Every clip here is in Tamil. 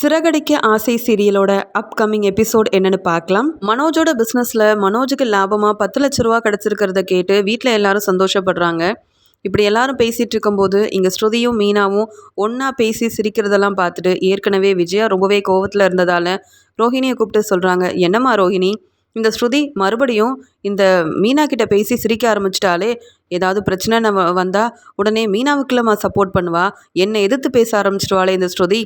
சிறகடிக்க ஆசை சீரியலோட அப்கமிங் எபிசோட் என்னன்னு பார்க்கலாம். மனோஜோட பிஸ்னஸில் மனோஜுக்கு லாபமாக பத்து லட்ச ரூபா கிடச்சிருக்கிறத கேட்டு வீட்டில் எல்லாரும் சந்தோஷப்படுறாங்க. இப்படி எல்லாரும் பேசிகிட்டு இருக்கும்போது இங்கே ஸ்ருதியும் மீனாவும் ஒன்றா பேசி சிரிக்கிறதெல்லாம் பார்த்துட்டு ஏற்கனவே விஜயா ரொம்பவே கோவத்தில் இருந்ததால் ரோஹிணியை கூப்பிட்டு சொல்கிறாங்க என்னம்மா ரோஹிணி இந்த ஸ்ருதி மறுபடியும் இந்த மீனா கிட்ட பேசி சிரிக்க ஆரம்பிச்சிட்டாலே ஏதாவது பிரச்சனை நம்ம வந்தால் உடனே மீனாவுக்குள்ளம்மா சப்போர்ட் பண்ணுவா. என்னை எதிர்த்து பேச ஆரம்பிச்சிடுவாளே இந்த ஸ்ருதி.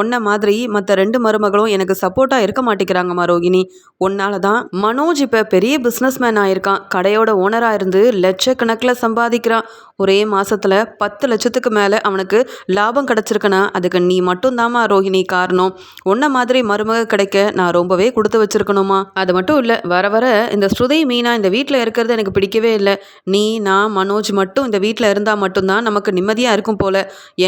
உன்ன மாதிரி மற்ற ரெண்டு மருமகளும் எனக்கு சப்போர்ட்டாக இருக்க மாட்டேங்கிறாங்கம்மா ரோகிணி உன்னால தான் மனோஜ் இப்போ பெரிய பிஸ்னஸ்மேன் ஆயிருக்கான். கடையோட ஓனராக இருந்து லட்சக்கணக்கில் சம்பாதிக்கிறான். ஒரே மாசத்துல பத்து லட்சத்துக்கு மேலே அவனுக்கு லாபம் கிடச்சிருக்குன்னா அதுக்கு நீ மட்டும்தாம்மா ரோஹிணி காரணம். உன்ன மாதிரி மருமக கிடைக்க நான் ரொம்பவே கொடுத்து வச்சிருக்கணுமா? அது மட்டும் இல்லை வர வர இந்த ஸ்ருதி மீனா இந்த வீட்டில் இருக்கிறது எனக்கு பிடிக்கவே இல்லை. நீ நான் மனோஜ் மட்டும் இந்த வீட்டில் இருந்தால் மட்டும்தான் நமக்கு நிம்மதியாக இருக்கும் போல.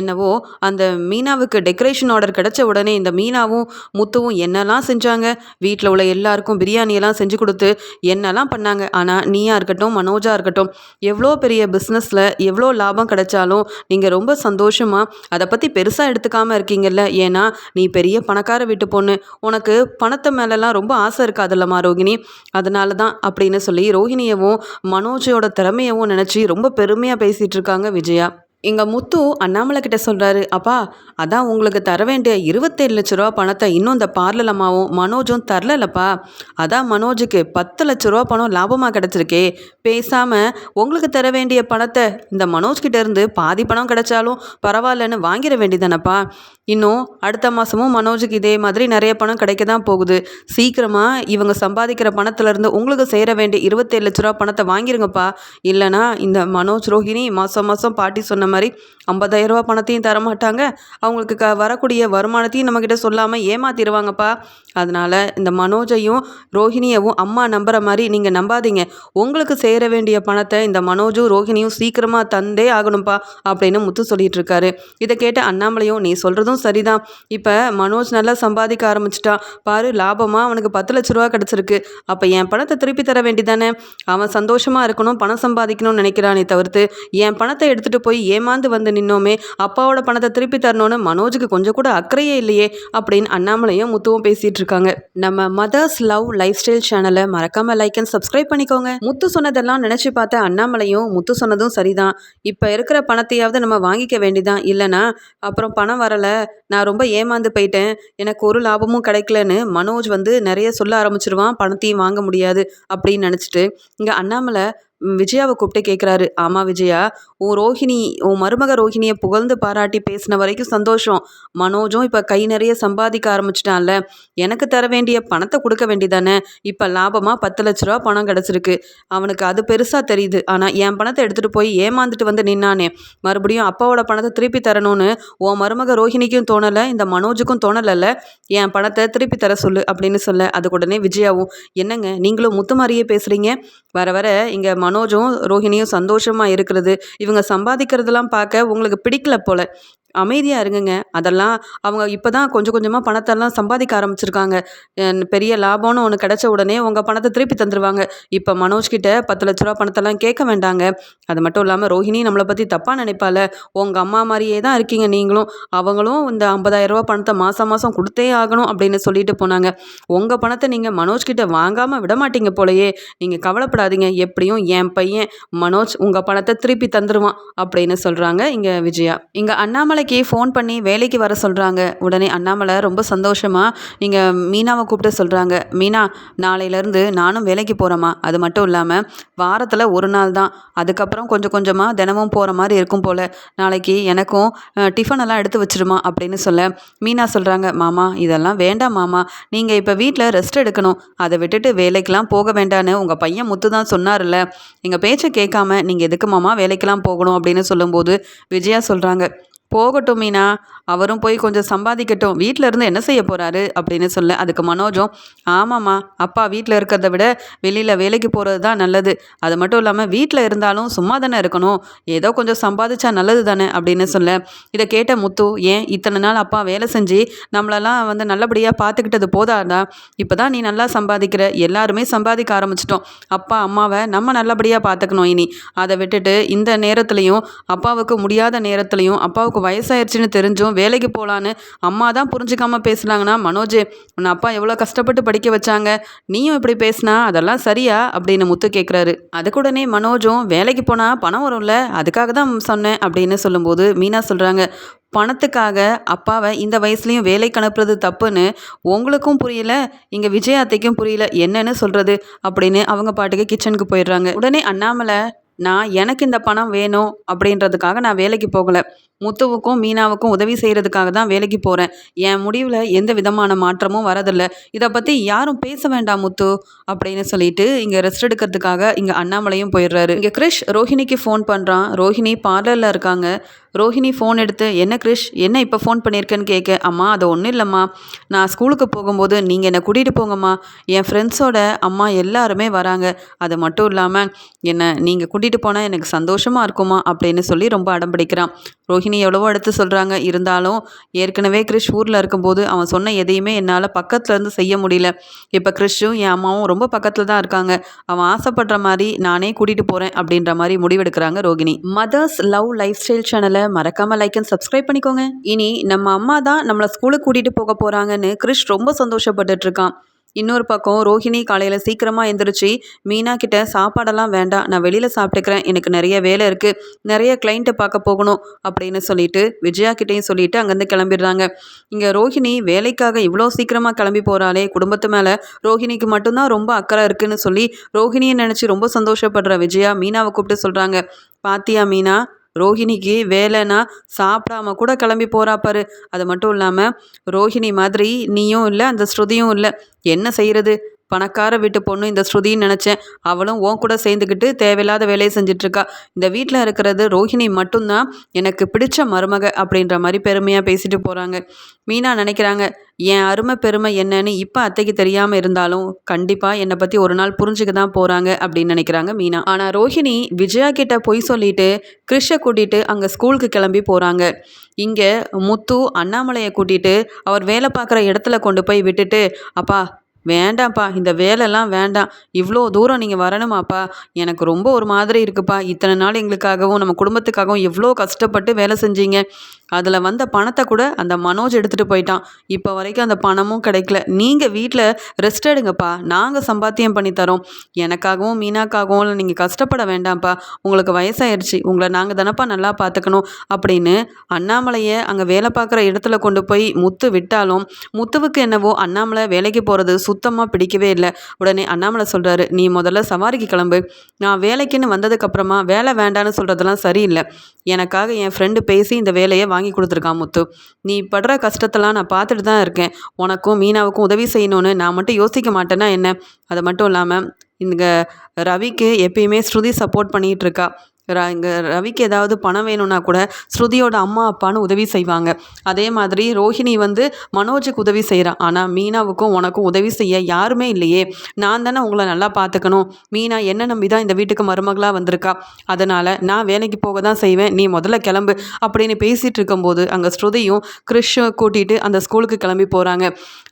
என்னவோ அந்த மீனாவுக்கு டெக்கரேஷன் ஆர்டர் கிடைச்ச உடனே இந்த மீனாவும் முத்துவும் என்னெல்லாம் செஞ்சாங்க? வீட்டில் உள்ள எல்லாருக்கும் பிரியாணியெல்லாம் செஞ்சு கொடுத்து என்னெல்லாம் பண்ணாங்க? ஆனால் நீயா இருக்கட்டும் மனோஜா இருக்கட்டும் எவ்வளோ பெரிய பிஸ்னஸில் எவ்வளோ லாபம் கிடைச்சாலும் நீங்கள் ரொம்ப சந்தோஷமாக அதை பற்றி பெருசாக எடுத்துக்காமல் இருக்கீங்கல்ல? ஏன்னா நீ பெரிய பணக்கார வீட்டு பொண்ணு. உனக்கு பணத்தை மேலெல்லாம் ரொம்ப ஆசை இருக்காதுல்லம்மா ரோகிணி. அதனால தான் அப்படின்னு சொல்லி ரோஹிணியவும் மனோஜோட திறமையவும் நினச்சி ரொம்ப பெருமையாக பேசிகிட்டு இருக்காங்க விஜயா. எங்கள் முத்து அண்ணாமலை கிட்ட சொல்கிறாரு அப்பா அதான் உங்களுக்கு தர வேண்டிய இருபத்தேழு லட்ச ரூபா பணத்தை இன்னும் இந்த பார்லர் அம்மாவும் மனோஜும் தரலப்பா அதான் மனோஜுக்கு பத்து லட்ச ரூபா பணம் லாபமாக கிடச்சிருக்கே. பேசாமல் உங்களுக்கு தர வேண்டிய பணத்தை இந்த மனோஜ்கிட்ட இருந்து பாதி பணம் கிடைச்சாலும் பரவாயில்லன்னு வாங்கிட வேண்டியதானப்பா இன்னும் அடுத்த மாதமும் மனோஜுக்கு இதே மாதிரி நிறைய பணம் கிடைக்க தான் போகுது. சீக்கிரமாக இவங்க சம்பாதிக்கிற பணத்துலேருந்து உங்களுக்கு சேர வேண்டிய இருபத்தேழு லட்ச ரூபா பணத்தை வாங்கிருங்கப்பா. இல்லைனா இந்த மனோஜ் ரோஹிணி மாதம் மாதம் பாட்டி சொன்ன மாதிரி ஐம்பதாயிரம் ரூபா பணத்தையும் தர மாட்டாங்க அவங்களுக்கு க வரக்கூடிய வருமானத்தையும் நம்மக்கிட்ட சொல்லாமல் ஏமாத்திடுவாங்கப்பா அதனால் இந்த மனோஜையும் ரோஹிணியவும் அம்மா நம்புகிற மாதிரி நீங்கள் நம்பாதீங்க. உங்களுக்கு சேர வேண்டிய பணத்தை இந்த மனோஜும் ரோஹிணியும் சீக்கிரமாக தந்தே ஆகணும்ப்பா அப்படின்னு முத்து சொல்லிட்டு இருக்காரு இதை கேட்ட அண்ணாமலையும் நீ சொல்கிறதும் சரிதான். இப்போ மனோஜ் நல்லா சம்பாதிக்க ஆரம்பிச்சிட்டான் பாரு லாபமாக அவனுக்கு பத்து லட்ச ரூபா கிடச்சிருக்கு. அப்போ என் பணத்தை திருப்பி தர வேண்டிதானே அவன் சந்தோஷமாக இருக்கணும் பணம் சம்பாதிக்கணும்னு நினைக்கிறானே தவிர்த்து என் பணத்தை எடுத்துகிட்டு போய் ஏமாந்து வந்து நின்னோமே அப்பாவோட பணத்தை திருப்பி தரணும்னு மனோஜுக்கு கொஞ்சம் கூட அக்கறையே இல்லையே அப்படின்னு அண்ணாமலையும் முத்துவும் பேசிட்டு இருக்காங்க. நம்ம மதர்ஸ் லவ் லைஃப் ஸ்டைல் சேனலை மறக்காமல் லைக் அண்ட் சப்ஸ்கிரைப் பண்ணிக்கோங்க. முத்து சொன்னதெல்லாம் நினச்சி பார்த்த அண்ணாமலையும் முத்து சொன்னதும் சரிதான். இப்போ இருக்கிற பணத்தையாவது நம்ம வாங்கிக்க வேண்டிதான். இல்லைனா அப்புறம் பணம் வரலை நான் ரொம்ப ஏமாந்து போயிட்டேன் எனக்கு ஒரு லாபமும் கிடைக்கலன்னு மனோஜ் வந்து நிறைய சொல்ல ஆரம்பிச்சிருவான் பணத்தையும் வாங்க முடியாது அப்படின்னு நினச்சிட்டு இங்கே அண்ணாமலை விஜயாவை கூப்பிட்டு கேட்குறாரு ஆமாம் விஜயா உன் ரோஹிணி உன் மருமக ரோஹிணியை புகழ்ந்து பாராட்டி பேசின வரைக்கும் சந்தோஷம். மனோஜும் இப்போ கை நிறைய சம்பாதிக்க ஆரம்பிச்சிட்டான்ல. எனக்கு தர வேண்டிய பணத்தை கொடுக்க வேண்டிதானே இப்போ லாபமாக பத்து லட்ச ரூபா பணம் கிடச்சிருக்கு. அவனுக்கு அது பெருசாக தெரியுது. ஆனால் என் பணத்தை எடுத்துகிட்டு போய் ஏமாந்துட்டு வந்து நின்னானே. மறுபடியும் அப்பாவோட பணத்தை திருப்பி தரணும்னு உன் மருமக ரோஹிணிக்கும் தோணலை இந்த மனோஜுக்கும் தோணலைல்ல? என் பணத்தை திருப்பி தர சொல்லு அப்படின்னு சொல்ல அது உடனே விஜயாவும் என்னங்க நீங்களும் முத்து மாதிரியே பேசுகிறீங்க வர வர இங்கே மனோஜும் ரோஹிணியும் சந்தோஷமாக இருக்கிறது. இவங்க சம்பாதிக்கிறதெல்லாம் பார்க்க உங்களுக்கு பிடிக்கல போல். அமைதியாக இருங்கங்க. அதெல்லாம் அவங்க இப்போ தான் கொஞ்சம் கொஞ்சமாக பணத்தெல்லாம் சம்பாதிக்க ஆரம்பிச்சிருக்காங்க. பெரிய லாபம்னு ஒன்று கிடச்ச உடனே உங்கள் பணத்தை திருப்பி தந்துடுவாங்க இப்போ மனோஜ் கிட்ட பத்து லட்ச ரூபா பணத்தெல்லாம் கேட்க வேண்டாங்க. அது மட்டும் இல்லாமல் ரோஹிணி நம்மளை பற்றி தப்பாக நினைப்பால உங்கள் அம்மா மாதிரியே தான் இருக்கீங்க நீங்களும். அவங்களும் இந்த ஐம்பதாயிரம் ரூபா பணத்தை மாதம் மாதம் கொடுத்தே ஆகணும் அப்படின்னு சொல்லிட்டு போனாங்க. உங்கள் பணத்தை நீங்கள் மனோஜ் கிட்ட வாங்காமல் விட மாட்டீங்க போலையே. நீங்கள் கவலைப்படாதீங்க. எப்படியும் என் பையன் மனோஜ் உங்கள் பணத்தை திருப்பி தந்துடுவான் அப்படின்னு சொல்கிறாங்க இங்கே விஜயா. இங்கே அண்ணாமலை அண்ணாமலைக்கு ஃபோன் பண்ணி வேலைக்கு வர சொல்கிறாங்க உடனே அண்ணாமலை ரொம்ப சந்தோஷமாக நீங்கள் மீனாவை கூப்பிட்டு சொல்கிறாங்க மீனா நாளையிலேருந்து நானும் வேலைக்கு போகிறேம்மா அது மட்டும் இல்லாமல் வாரத்தில் ஒரு நாள் தான். அதுக்கப்புறம் கொஞ்சம் கொஞ்சமாக தினமும் போகிற மாதிரி இருக்கும் போல். நாளைக்கு எனக்கும் டிஃபன் எல்லாம் எடுத்து வச்சிருமா? அப்படின்னு சொல்ல மீனா சொல்கிறாங்க மாமா இதெல்லாம் வேண்டாம் மாமா. நீங்கள் இப்போ வீட்டில் ரெஸ்ட் எடுக்கணும். அதை விட்டுட்டு வேலைக்கெலாம் போக வேண்டான்னு உங்கள் பையன் முத்து தான் சொன்னார்ல எங்கள் பேச்சை கேட்காம நீங்கள் எதுக்கு மாமா வேலைக்கெலாம் போகணும்? அப்படின்னு சொல்லும்போது விஜயா சொல்கிறாங்க போகட்டும் மீனா. அவரும் போய் கொஞ்சம் சம்பாதிக்கட்டும். வீட்டில் இருந்து என்ன செய்ய போகிறாரு அப்படின்னு சொல்ல அதுக்கு மனோஜும் ஆமாம்மா அப்பா வீட்டில் இருக்கிறத விட வெளியில் வேலைக்கு போகிறது தான் நல்லது. அது மட்டும் இல்லாமல் வீட்டில் இருந்தாலும் சும்மா தானே இருக்கணும். ஏதோ கொஞ்சம் சம்பாதிச்சா நல்லது தானே அப்படின்னு சொல்ல இதை கேட்ட முத்து ஏன் இத்தனை நாள் அப்பா வேலை செஞ்சு நம்மளெல்லாம் வந்து நல்லபடியாக பார்த்துக்கிட்டது போதாதா? இப்போ தான் நீ நல்லா சம்பாதிக்கிற. எல்லாருமே சம்பாதிக்க ஆரம்பிச்சிட்டோம். அப்பா அம்மாவை நம்ம நல்லபடியாக பார்த்துக்கணும் இனி. அதை விட்டுட்டு இந்த நேரத்துலையும் அப்பாவுக்கு முடியாத நேரத்துலையும் அப்பாவுக்கு வயசாயிருச்சுன்னு தெரிஞ்சும் வேலைக்கு போகலான்னு அம்மா தான் புரிஞ்சுக்காம பேசுனாங்கன்னா மனோஜ் உன் அப்பா எவ்வளோ கஷ்டப்பட்டு படிக்க வச்சாங்க? நீயும் இப்படி பேசினா அதெல்லாம் சரியா? அப்படின்னு முத்து கேட்குறாரு அதுக்குடனே மனோஜும் வேலைக்கு போனால் பணம் வரும்ல அதுக்காக தான் சொன்னேன் அப்படின்னு சொல்லும்போது மீனா சொல்கிறாங்க பணத்துக்காக அப்பாவை இந்த வயசுலேயும் வேலைக்கு அனுப்புறது தப்புன்னு உங்களுக்கும் புரியல இங்கே விஜய் அத்தைக்கும் புரியல என்னன்னு சொல்கிறது அப்படின்னு அவங்க பாட்டுக்கு கிச்சனுக்கு போயிடுறாங்க. உடனே அண்ணாமலை நான் எனக்கு இந்த பணம் வேணும் அப்படின்றதுக்காக நான் வேலைக்கு போகலை. முத்துவுக்கும் மீனாவுக்கும் உதவி செய்கிறதுக்காக தான் வேலைக்கு போகிறேன் என் முடிவில் எந்த விதமான மாற்றமும் வரதில்லை. இதை பற்றி யாரும் பேச வேண்டாம் முத்து அப்படின்னு சொல்லிட்டு இங்கே ரெஸ்ட் எடுக்கிறதுக்காக இங்கே அண்ணாமலையும் போயிடுறாரு. இங்கே கிரிஷ் ரோஹிணிக்கு ஃபோன் பண்ணுறான் ரோஹிணி பார்லரில் இருக்காங்க. ரோஹிணி ஃபோன் எடுத்து என்ன கிரிஷ் என்ன இப்போ ஃபோன் பண்ணியிருக்கேன்னு கேட்க அம்மா அது ஒன்றும் இல்லைம்மா. நான் ஸ்கூலுக்கு போகும்போது நீங்கள் என்னை கூட்டிகிட்டு போங்கம்மா. என் ஃப்ரெண்ட்ஸோட அம்மா எல்லாருமே வராங்க. அது மட்டும் இல்லாமல் என்னை நீங்கள் கூட்டிகிட்டு போனால் எனக்கு சந்தோஷமாக இருக்குமா? அப்படின்னு சொல்லி ரொம்ப அடம் பிடிக்கிறான். ரோஹிணி எவ்வளவோ எடுத்து சொல்கிறாங்க இருந்தாலும் ஏற்கனவே கிறிஷ் ஊரில் இருக்கும்போது அவன் சொன்ன எதையுமே என்னால் பக்கத்தில் இருந்து செய்ய முடியல. இப்போ கிறிஷும் என் அம்மாவும் ரொம்ப பக்கத்தில் தான் இருக்காங்க. அவன் ஆசைப்படுற மாதிரி நானே கூட்டிகிட்டு போகிறேன் அப்படின்ற மாதிரி முடிவெடுக்கிறாங்க Rohini. Mother's love lifestyle சேனலை மறக்காமல் லைக் அண்ட் சப்ஸ்கிரைப் பண்ணிக்கோங்க. இனி நம்ம அம்மா தான் நம்மளை ஸ்கூலுக்கு கூட்டிகிட்டு போக போகிறாங்கன்னு கிறிஷ் ரொம்ப சந்தோஷப்பட்டுட்ருக்கான் இன்னொரு பக்கம் ரோஹிணி காலையில் சீக்கிரமாக எந்திரிச்சு மீனா கிட்ட சாப்பாடெல்லாம் வேண்டாம் நான் வெளியில் சாப்பிட்டுக்கிறேன் எனக்கு நிறைய வேலை இருக்குது நிறைய கிளைண்ட்டை பார்க்க போகணும் அப்படின்னு சொல்லிட்டு விஜயா கிட்டேயும் சொல்லிட்டு அங்கேருந்து கிளம்பிடுறாங்க. இங்கே ரோஹிணி வேலைக்காக இவ்வளோ சீக்கிரமாக கிளம்பி போகிறாளே குடும்பத்து மேலே ரோஹிணிக்கு மட்டும்தான் ரொம்ப அக்கறை இருக்குன்னு சொல்லி ரோஹிணியை நினச்சி ரொம்ப சந்தோஷப்படுற விஜயா மீனாவை கூப்பிட்டு சொல்கிறாங்க பாத்தியா மீனா ரோஹிணிக்கு வேலைன்னா சாப்பிடாம கூட கிளம்பி போகிறா பாரு. அது மட்டும் இல்லாமல் ரோஹிணி மாதிரி நீயும் இல்லை அந்த ஸ்ருதியும் இல்லை. என்ன செய்கிறது பணக்கார வீட்டு பொண்ணு இந்த ஸ்ருதின்னு நினச்சேன். அவளும் உன் கூட சேர்ந்துக்கிட்டு தேவையில்லாத வேலையை செஞ்சிட்ருக்கா. இந்த வீட்டில் இருக்கிறது ரோஹிணி மட்டும்தான் எனக்கு பிடிச்ச மருமக அப்படின்ற மாதிரி பெருமையாக பேசிட்டு போகிறாங்க மீனா நினைக்கிறாங்க என் அருமை பெருமை என்னன்னு இப்போ அத்தைக்கு தெரியாமல் இருந்தாலும் கண்டிப்பாக என்னை பற்றி ஒரு நாள் புரிஞ்சுக்க தான் போகிறாங்க அப்படின்னு நினைக்கிறாங்க மீனா. ஆனால் ரோஹிணி விஜயா கிட்ட பொய் சொல்லிட்டு கிறிஷை கூட்டிகிட்டு அங்கே ஸ்கூலுக்கு கிளம்பி போகிறாங்க இங்கே முத்து அண்ணாமலையை கூட்டிகிட்டு அவர் வேலை பார்க்குற இடத்துல கொண்டு போய் விட்டுட்டு அப்பா வேண்டாம்ப்பா இந்த வேலைலாம் வேண்டாம். இவ்வளோ தூரம் நீங்கள் வரணுமாப்பா? எனக்கு ரொம்ப ஒரு மாதிரி இருக்குப்பா. இத்தனை நாள் எங்களுக்காகவும் நம்ம குடும்பத்துக்காகவும் எவ்வளோ கஷ்டப்பட்டு வேலை செஞ்சீங்க. அதில் வந்த பணத்தை கூட அந்த மனோஜ் எடுத்துகிட்டு போயிட்டான். இப்போ வரைக்கும் அந்த பணமும் கிடைக்கல. நீங்கள் வீட்டில் ரெஸ்ட் எடுங்கப்பா. நாங்கள் சம்பாத்தியம் பண்ணித்தரோம் எனக்காகவும் மீனாக்காகவும் நீங்கள் கஷ்டப்பட வேண்டாம்ப்பா. உங்களுக்கு வயசாயிருச்சு. உங்களை நாங்கள் தானப்பா நல்லா பார்த்துக்கணும் அப்படின்னு அண்ணாமலையை அங்கே வேலை பார்க்குற இடத்துல கொண்டு போய் முத்து விட்டாலும் முத்துவுக்கு என்னவோ அண்ணாமலை வேலைக்கு போகிறது சுத்தமாக பிடிக்கவே இல்லை. உடனே அண்ணாமலை சொல்கிறாரு நீ முதல்ல சவாரிக்கு கிளம்பு. நான் வேலைக்குன்னு வந்ததுக்கப்புறமா வேலை வேண்டான்னு சொல்கிறதெல்லாம் சரியில்லை. எனக்காக என் ஃப்ரெண்டு பேசி இந்த வேலையை வாங்கி கொடுத்துருக்கான் முத்து. நீ படுற கஷ்டத்தெல்லாம் நான் பார்த்துட்டு தான் இருக்கேன். உனக்கும் மீனாவுக்கும் உதவி செய்யணும்னு நான் மட்டும் யோசிக்க மாட்டேன்னா என்ன? அது மட்டும் இல்லாமல் இந்த ரவிக்கு எப்பயுமே ஸ்ருதி சப்போர்ட் பண்ணிகிட்டு இருக்கா. ர இங்கே ரவிக்கு ஏதாவது பணம் வேணும்னா கூட ஸ்ருதியோட அம்மா அப்பான்னு உதவி செய்வாங்க. அதே மாதிரி ரோஹிணி வந்து மனோஜுக்கு உதவி செய்கிறான் ஆனால் மீனாவுக்கும் உனக்கும் உதவி செய்ய யாருமே இல்லையே. நான் தானே உங்களை நல்லா பார்த்துக்கணும். மீனா என்ன நம்பி தான் இந்த வீட்டுக்கு மருமகளாக வந்திருக்கா? அதனால் நான் வேலைக்கு போக தான் செய்வேன். நீ முதல்ல கிளம்பு அப்படின்னு பேசிகிட்டு இருக்கும்போது அங்கே ஸ்ருதியும் கிறிஷை கூட்டிகிட்டு அந்த ஸ்கூலுக்கு கிளம்பி போகிறாங்க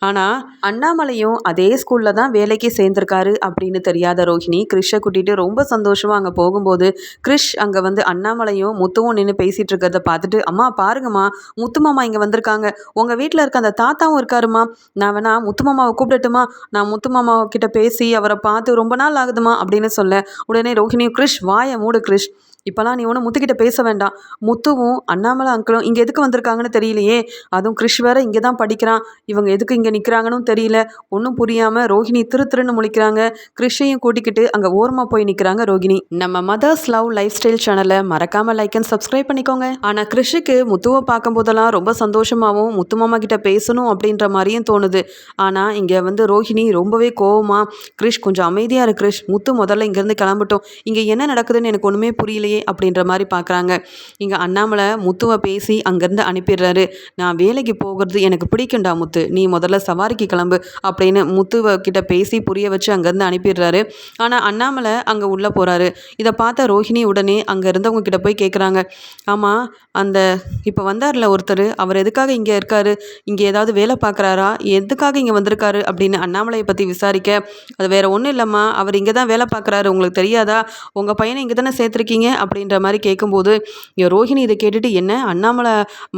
ஆனால் அண்ணாமலையும் அதே ஸ்கூலில் தான் வேலைக்கு சேர்ந்திருக்காரு அப்படின்னு தெரியாத ரோஹிணி கிறிஷை கூட்டிகிட்டு ரொம்ப சந்தோஷமாக அங்கே போகும்போது கிறிஷ் கிரிஷ் அங்கே வந்து அண்ணாமலையும் முத்துவும் நின்று பேசிகிட்டு இருக்கிறத பார்த்துட்டு அம்மா பாருங்கம்மா முத்து மாமா இங்கே வந்திருக்காங்க. உங்கள் வீட்டில் இருக்க அந்த தாத்தாவும் இருக்காருமா நான் வேணா முத்து மாமாவை கூப்பிடட்டுமா? நான் முத்து மாமா கிட்ட பேசி அவரை பார்த்து ரொம்ப நாள் ஆகுதுமா அப்படின்னு சொல்ல உடனே ரோஹிணி கிரிஷ் வாய மூடு கிரிஷ். இப்போலாம் நீ ஒன்றும் முத்துக்கிட்ட பேச வேண்டாம். முத்துவும் அண்ணாமலை அங்கிளும் இங்கே எதுக்கு வந்திருக்காங்கன்னு தெரியலையே. அதுவும் கிறிஷ் வேற இங்கே தான் படிக்கிறான். இவங்க எதுக்கு இங்கே நிற்கிறாங்கன்னு தெரியல. ஒன்றும் புரியாமல் ரோஹிணி திரு திருன்னு முழிக்கிறாங்க. கிறிஷையும் கூட்டிக்கிட்டு அங்கே ஓரமாக போய் நிற்கிறாங்க ரோஹிணி நம்ம மதர்ஸ் லவ் லைஃப் ஸ்டைல் சேனலை மறக்காமல் லைக் அண்ட் சப்ஸ்கிரைப் பண்ணிக்கோங்க. ஆனால் கிறிஷுக்கு முத்துவை பார்க்கும்போதெல்லாம் ரொம்ப சந்தோஷமாகவும் முத்து மாமா கிட்ட பேசணும் அப்படின்ற மாதிரியும் தோணுது. ஆனால் இங்கே வந்து ரோஹிணி ரொம்பவே கோவமாக கிறிஷ் கொஞ்சம் அமைதியாக இருக்கு கிறிஷ் முத்து முதல்ல இங்கேருந்து கிளம்பட்டும். இங்கே என்ன நடக்குதுன்னு எனக்கு ஒன்றுமே புரியலையே. இல்லையே அப்படின்ற மாதிரி பார்க்குறாங்க. இங்கே அண்ணாமலை முத்துவை பேசி அங்கேருந்து அனுப்பிடுறாரு. நான் வேலைக்கு போகிறது எனக்கு பிடிக்கும்டா முத்து. நீ முதல்ல சவாரிக்கு கிளம்பு அப்படின்னு முத்துவை கிட்ட பேசி புரிய வச்சு அங்கேருந்து அனுப்பிடுறாரு. ஆனால் அண்ணாமலை அங்கே உள்ளே போகிறாரு இதை பார்த்த ரோஹிணி உடனே அங்கே இருந்தவங்க கிட்ட போய் கேட்குறாங்க ஆமாம் அந்த இப்போ வந்தார்ல ஒருத்தர். அவர் எதுக்காக இங்கே இருக்காரு? இங்கே ஏதாவது வேலை பார்க்குறாரா? எதுக்காக இங்கே வந்திருக்காரு? அப்படின்னு அண்ணாமலையை பற்றி விசாரிக்க அது வேறு ஒன்றும் இல்லைம்மா. அவர் இங்கே தான் வேலை பார்க்குறாரு. உங்களுக்கு தெரியாதா? உங்கள் பையனை இங்கே தானே சேர்த்துருக்கீங்க? அப்படின்ற மாதிரி கேட்கும்போது ரோஹிணி இதை கேட்டுட்டு என்ன? அண்ணாமலை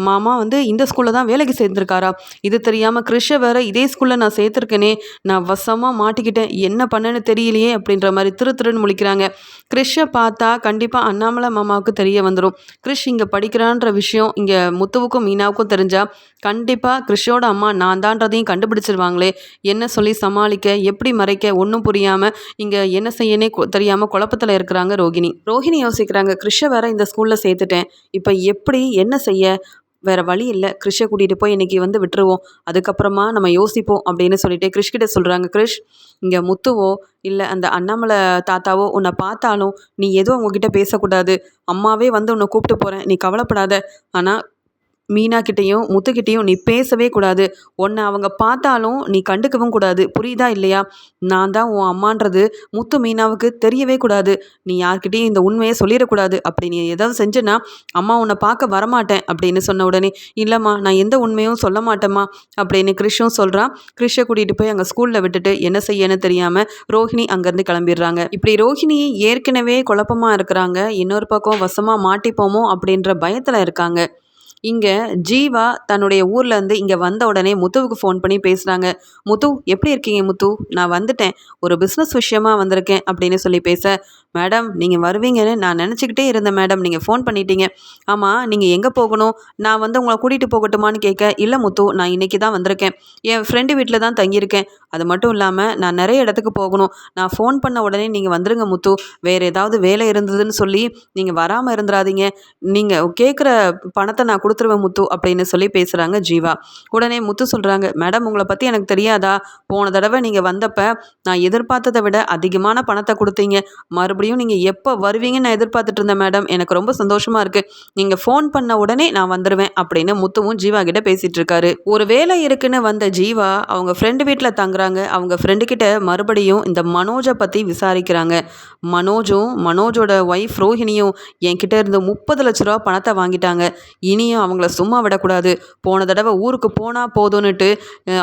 மாமா வந்து இந்த ஸ்கூலில் தான் வேலைக்கு சேர்ந்துருக்காரா? இது தெரியாமல் கிருஷை வேற இதே ஸ்கூலில் நான் சேர்த்துருக்கேனே. நான் வசமாக மாட்டிக்கிட்டேன். என்ன பண்ணேன்னு தெரியலையே அப்படின்ற மாதிரி திரு திருன்னு முழிக்கிறாங்க. கிறிஷை பார்த்தா கண்டிப்பாக அண்ணாமலை மாமாவுக்கு தெரிய வந்துடும் கிறிஷ் இங்கே படிக்கிறான்ற விஷயம் இங்கே முத்துவுக்கும் மீனாவுக்கும் தெரிஞ்சால் கண்டிப்பாக கிறிஷோட அம்மா நான் தான்றதையும் கண்டுபிடிச்சிருவாங்களே. என்ன சொல்லி சமாளிக்க எப்படி மறைக்க ஒன்றும் புரியாமல் இங்கே என்ன செய்யனே தெரியாமல் குழப்பத்தில் இருக்கிறாங்க ரோகிணி. ரோஹிணி யோசிக்கிறாங்க கிறிஷை வேற இந்த ஸ்கூலில் சேர்த்துட்டேன். இப்போ எப்படி என்ன செய்ய? வேற வழி இல்லை. கிறிஷை கூட்டிகிட்டு போய் இன்னைக்கு வந்து விட்டுருவோம். அதுக்கப்புறமா நம்ம யோசிப்போம் அப்படின்னு சொல்லிட்டு கிறிஷ் கிட்ட சொல்கிறாங்க கிறிஷ் இங்கே முத்துவோ இல்லை அந்த அண்ணாமலை தாத்தாவோ உன்னை பார்த்தாலும் நீ எதுவும் அவங்கக்கிட்ட பேசக்கூடாது. அம்மாவே வந்து உன்னை கூப்பிட்டு போகிறேன் நீ கவலைப்படாத. ஆனால் மீனா கிட்டேயும் முத்துக்கிட்டேயும் நீ பேசவே கூடாது. உன்னை அவங்க பார்த்தாலும் நீ கண்டுக்கவும் கூடாது. புரியுதா இல்லையா? நான் தான் உன் அம்மான்றது. முத்து மீனாவுக்கு தெரியவே கூடாது. நீ யார்கிட்டையும் இந்த உண்மையை சொல்லிடக்கூடாது. அப்படி நீ ஏதாவது செஞ்சேன்னா அம்மா உன்னை பார்க்க வரமாட்டேன் அப்படின்னு சொன்ன உடனே இல்லைம்மா நான் எந்த உண்மையும் சொல்ல மாட்டேம்மா அப்படின்னு கிறிஷும் சொல்கிறான் கிறிஷை கூட்டிகிட்டு போய் அங்கே ஸ்கூலில் விட்டுட்டு என்ன செய்யன்னு தெரியாமல் ரோஹிணி அங்கேருந்து கிளம்பிடுறாங்க. இப்படி ரோஹிணி ஏற்கனவே குழப்பமாக இருக்கிறாங்க. இன்னொரு பக்கம் வசமாக மாட்டிப்போமோ அப்படின்ற பயத்தில் இருக்காங்க. இங்கே ஜீவா தன்னுடைய ஊர்லேருந்து இங்கே வந்த உடனே முத்துவுக்கு ஃபோன் பண்ணி பேசுகிறாங்க முத்து எப்படி இருக்கீங்க முத்து? நான் வந்துட்டேன். ஒரு பிஸ்னஸ் விஷயமாக வந்திருக்கேன் அப்படின்னு சொல்லி பேச மேடம் நீங்கள் வருவீங்கன்னு நான் நினச்சிக்கிட்டே இருந்தேன் மேடம். நீங்கள் ஃபோன் பண்ணிட்டீங்க. ஆமாம் நீங்கள் எங்கே போகணும்? நான் வந்து உங்களை கூட்டிகிட்டு போகட்டுமான்னு கேட்க இல்லை முத்து நான் இன்றைக்கி தான் வந்திருக்கேன். என் ஃப்ரெண்டு வீட்டில் தான் தங்கியிருக்கேன். அது மட்டும் இல்லாமல் நான் நிறைய இடத்துக்கு போகணும். நான் ஃபோன் பண்ண உடனே நீங்கள் வந்துருங்க முத்து. வேறு ஏதாவது வேலை இருந்ததுன்னு சொல்லி நீங்கள் வராமல் இருந்துடாதீங்க நீங்கள் கேட்குற பணத்தை நான் கொடுத்து கொடுத்துருவேன் முத்து அப்படின்னு சொல்லி பேசுகிறாங்க ஜீவா. உடனே முத்து சொல்கிறாங்க மேடம் உங்களை பற்றி எனக்கு தெரியாதா? போன தடவை நீங்கள் வந்தப்போ நான் எதிர்பார்த்ததை விட அதிகமான பணத்தை கொடுத்தீங்க. மறுபடியும் மறுபடியும் நீங்கள் எப்போ வருவீங்கன்னு நான் எதிர்பார்த்துட்டு இருந்தேன் மேடம். எனக்கு ரொம்ப சந்தோஷமாக இருக்குது நீங்கள் ஃபோன் பண்ண உடனே நான் வந்துடுவேன் அப்படின்னு முத்துவும் ஜீவா கிட்ட பேசிகிட்டு இருக்காரு. ஒரு வேலை இருக்குன்னு வந்த ஜீவா அவங்க ஃப்ரெண்டு வீட்டில் தங்குறாங்க. அவங்க ஃப்ரெண்டு கிட்ட மறுபடியும் இந்த மனோஜை பற்றி விசாரிக்கிறாங்க. மனோஜும் மனோஜோட ஒய்ஃப் ரோஹிணியும் என்கிட்ட இருந்து முப்பது லட்ச ரூபா பணத்தை வாங்கிட்டாங்க. இனியும் அவங்கள சும்மா விடக்கூடாது. போன தடவை ஊருக்கு போனால் போதும்னுட்டு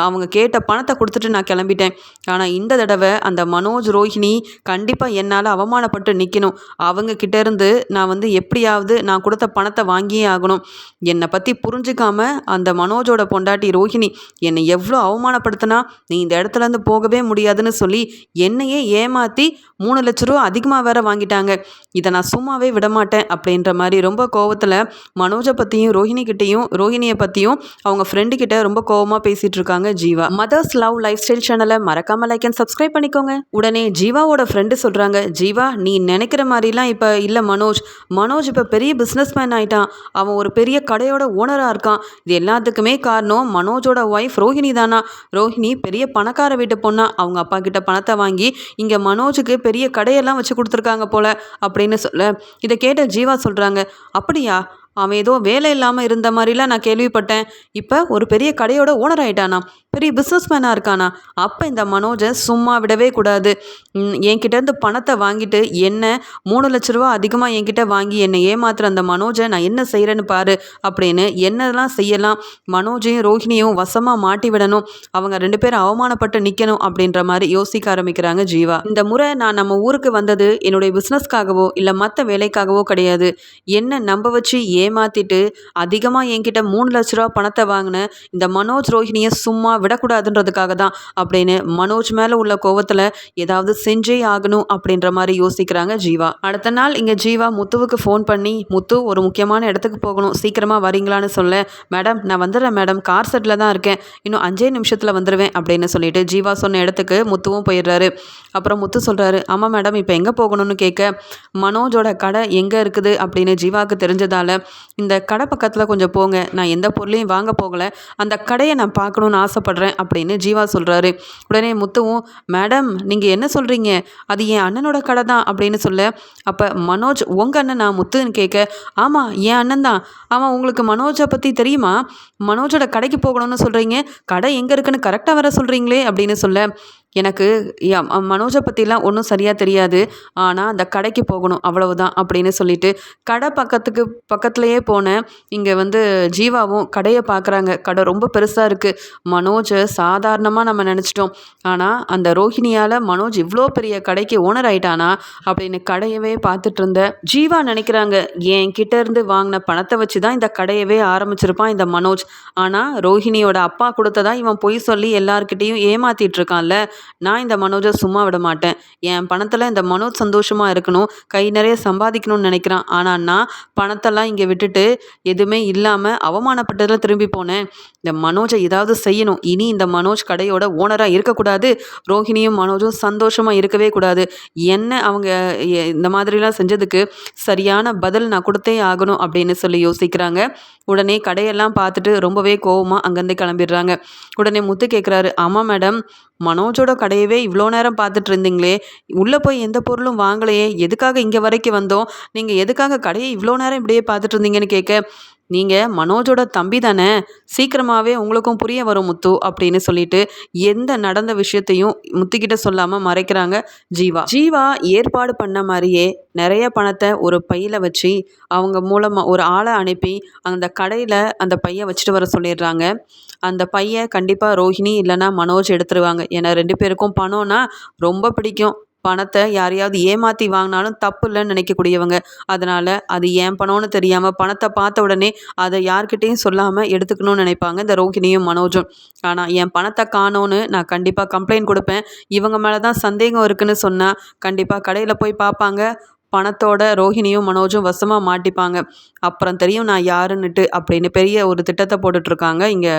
அவங்க கேட்ட பணத்தை கொடுத்துட்டு நான் கிளம்பிட்டேன். ஆனால் இந்த தடவை அந்த மனோஜ் ரோஹிணி கண்டிப்பாக என்னால் அவமானப்பட்டு நிற்கணும் அவங்க கிட்டேருந்து நான் வந்து எப்படியாவது நான் கொடுத்த பணத்தை வாங்கியே ஆகணும். என்னை பற்றி புரிஞ்சுக்காம அந்த மனோஜோட பொண்டாட்டி ரோஹிணி என்னை எவ்வளோ அவமானப்படுத்தினா நீ இந்த இடத்துலேருந்து போகவே முடியாதுன்னு சொல்லி என்னையே ஏமாற்றி மூணு லட்ச ரூபா அதிகமாக வேற வாங்கிட்டாங்க. இதை நான் சும்மாவே விடமாட்டேன் அப்படின்ற மாதிரி ரொம்ப கோவத்தில் மனோஜை பற்றியும் ரோஹிணி கிட்டேயும் ரோஹிணியை பற்றியும் அவங்க ஃப்ரெண்டு கிட்ட ரொம்ப கோவமாக பேசிகிட்டு இருக்காங்க Jeeva. Mother's love lifestyle சேனலை மறக்காமல் லைக் அண்ட் சப்ஸ்கிரைப் பண்ணிக்கோங்க. உடனே ஜீவாவோட ஃப்ரெண்டு சொல்கிறாங்க ஜீவா நீ நினைக்கிற மாதிரிலாம் இப்போ இல்லை மனோஜ். மனோஜ் இப்போ பெரிய பிஸ்னஸ் மேன் ஆகிட்டான் அவன் ஒரு பெரிய கடையோட ஓனராக இருக்கான். இது எல்லாத்துக்குமே காரணம் மனோஜோட ஒய்ஃப் ரோஹிணி தானா? ரோஹிணி பெரிய பணக்கார வீட்டு பொண்ணா. அவங்க அப்பா கிட்ட பணத்தை வாங்கி இங்கே மனோஜுக்கு பெரிய கடையெல்லாம் வச்சு கொடுத்துருக்காங்க போல அப்படின்னு சொல்ல இதை கேட்ட ஜீவா சொல்கிறாங்க அப்படியா? அவன் ஏதோ வேலை இல்லாமல் இருந்த மாதிரிலாம் நான் கேள்விப்பட்டேன். இப்போ ஒரு பெரிய கடையோட ஓனர் ஆகிட்டானா பெரிய பிஸ்னஸ்மேனாக இருக்கானா? அப்போ இந்த மனோஜை சும்மா விடவே கூடாது. என்கிட்டேருந்து பணத்தை வாங்கிட்டு என்ன மூணு லட்ச ரூபா அதிகமாக என்கிட்ட வாங்கி என்னை ஏமாத்துற அந்த மனோஜை நான் என்ன செய்கிறேன்னு பாரு அப்படின்னு என்னெல்லாம் செய்யலாம் மனோஜையும் ரோஹிணியும் வசமாக மாட்டி விடணும் அவங்க ரெண்டு பேரும் அவமானப்பட்டு நிற்கணும் அப்படின்ற மாதிரி யோசிக்க ஆரம்பிக்கிறாங்க ஜீவா. இந்த முறை நான் நம்ம ஊருக்கு வந்தது என்னுடைய பிஸ்னஸ்க்காகவோ இல்லை மற்ற வேலைக்காகவோ கிடையாது. என்ன நம்ப வச்சு ஏமாற்றிட்டு அதிகமாக என்கிட்ட மூணு லட்ச ரூபா பணத்தை வாங்கின இந்த மனோஜ் ரோஹிணியை சும்மா விடக்கூடாதுன்றதுக்காக தான் அப்படின்னு மனோஜ் மேலே உள்ள கோவத்தில் ஏதாவது செஞ்சே ஆகணும் அப்படின்ற மாதிரி யோசிக்கிறாங்க ஜீவா. அடுத்த நாள் இங்கே ஜீவா முத்துவுக்கு ஃபோன் பண்ணி முத்து ஒரு முக்கியமான இடத்துக்கு போகணும். சீக்கிரமாக வரீங்களான்னு சொல்ல. மேடம் நான் வந்துடுறேன் மேடம். கார் செட்டில் தான் இருக்கேன். இன்னும் அஞ்சே நிமிஷத்தில் வந்துடுவேன் அப்படின்னு சொல்லிட்டு ஜீவா சொன்ன இடத்துக்கு முத்துவும் போயிடுறாரு. அப்புறம் முத்து சொல்கிறாரு ஆமாம் மேடம் இப்போ எங்கே போகணும்னு கேட்க மனோஜோட கடை எங்கே இருக்குது? அப்படின்னு ஜீவாவுக்கு தெரிஞ்சதால் இந்த கடை பக்கத்தில் கொஞ்சம் போங்க நான் எந்த பொருளையும் வாங்க போகலை அந்த கடையை நான் பார்க்கணுன்னு ஆசைப்பட்றேன் அப்படின்னு ஜீவா சொல்கிறாரு உடனே முத்துவும் மேடம் நீங்கள் என்ன சொல்கிறீங்க அது என் அண்ணனோட கடை தான் அப்படின்னு சொல்ல அப்போ மனோஜ் உங்கள் அண்ணன் நான் முத்துன்னு கேட்க ஆமாம் என் அண்ணன் தான். ஆமாம் உங்களுக்கு மனோஜை பற்றி தெரியுமா? மனோஜோட கடைக்கு போகணும்னு சொல்கிறீங்க கடை எங்கே இருக்குன்னு கரெக்டாக வர சொல்கிறீங்களே அப்படின்னு சொல்ல எனக்கு மனோஜை பற்றிலாம் ஒன்றும் சரியாக தெரியாது. ஆனால் அந்த கடைக்கு போகணும் அவ்வளவுதான் அப்படின்னு சொல்லிட்டு கடை பக்கத்துக்கு பக்கத்துலேயே போனேன் இங்கே வந்து ஜீவாவும் கடையை பார்க்குறாங்க கடை ரொம்ப பெருசாக இருக்குது மனோஜை சாதாரணமாக நம்ம நினச்சிட்டோம். ஆனால் அந்த ரோஹிணியால் மனோஜ் இவ்வளோ பெரிய கடைக்கு ஓனர் ஆயிட்டானா அப்படின்னு கடையவே பார்த்துட்டு இருந்த ஜீவா நினைக்கிறாங்க. என் கிட்ட இருந்து வாங்கின பணத்தை வச்சு தான் இந்த கடையவே ஆரம்பிச்சிருப்பான் இந்த மனோஜ். ஆனால் ரோஹிணியோட அப்பா கொடுத்ததா இவன் பொய் சொல்லி எல்லாருக்கிட்டேயும் ஏமாத்திட்டு இருக்கான்ல. நான் இந்த மனோஜை சும்மா விட மாட்டேன். என் பணத்தில் இந்த மனோஜ் சந்தோஷமாக இருக்கணும். கை நிறைய சம்பாதிக்கணும்னு நினைக்கிறான். ஆனால் நான் பணத்தெல்லாம் இங்கே விட்டுட்டு எதுவுமே இல்லாமல் அவமானப்பட்டதில் திரும்பி போனேன். இந்த மனோஜை ஏதாவது செய்யணும். இனி இந்த மனோஜ் கடையோட ஓனராக இருக்கக்கூடாது. ரோஹிணியும் மனோஜும் சந்தோஷமாக இருக்கவே கூடாது. என்ன அவங்க இந்த மாதிரிலாம் செஞ்சதுக்கு சரியான பதில் நான் கொடுத்தே ஆகணும் அப்படின்னு சொல்லி யோசிக்கிறாங்க. உடனே கடையெல்லாம் பார்த்துட்டு ரொம்பவே கோவமாக அங்கேருந்து கிளம்பிடுறாங்க. உடனே முத்து கேட்குறாரு ஆமாம் மேடம் மனோஜோட கடையவே இவ்வளோ நேரம் பார்த்துட்டு இருந்தீங்களே உள்ளே போய் எந்த பொருளும் வாங்கலையே. எதுக்காக இங்கே வரைக்கும் வந்தோம்? நீங்கள் எதுக்காக கடையை இவ்வளோ நேரம் இப்படியே பார்த்துட்டு இருந்தீங்கன்னு கேட்க நீங்கள் மனோஜோட தம்பி தானே சீக்கிரமாகவே உங்களுக்கும் புரிய வரும் முத்து அப்படின்னு சொல்லிட்டு எந்த நடந்த விஷயத்தையும் முத்துக்கிட்ட சொல்லாமல் மறைக்கிறாங்க ஜீவா. ஜீவா ஏற்பாடு பண்ண மாதிரியே நிறைய பணத்தை ஒரு பையில் வச்சு அவங்க மூலமாக ஒரு ஆளை அனுப்பி அந்த கடையில் அந்த பையை வச்சுட்டு வர சொல்லிடுறாங்க. அந்த பையை கண்டிப்பாக ரோஹிணி இல்லைன்னா மனோஜ் எடுத்துருவாங்க. ஏன்னா ரெண்டு பேருக்கும் பணம்னா ரொம்ப பிடிக்கும். பணத்தை யாரையாவது ஏமாற்றி வாங்கினாலும் தப்பு இல்லைன்னு நினைக்கக்கூடியவங்க. அதனால் அது ஏன் பணம்னு தெரியாமல் பணத்தை பார்த்த உடனே அதை யார்கிட்டேயும் சொல்லாமல் எடுத்துக்கணும்னு நினைப்பாங்க இந்த ரோகிணியும் மனோஜும். ஆனால் என் பணத்தை காணோன்னு நான் கண்டிப்பாக கம்ப்ளைண்ட் கொடுப்பேன். இவங்க மேலே தான் சந்தேகம் இருக்குன்னு சொன்னால் கண்டிப்பாக கடையில் போய் பார்ப்பாங்க. பணத்தோட ரோஹிணியும் மனோஜும் வசமாக மாட்டிப்பாங்க. அப்புறம் தெரியும் நான் யாருன்னுட்டு அப்படின்னு பெரிய ஒரு திட்டத்தை போட்டுட்ருக்காங்க இங்கே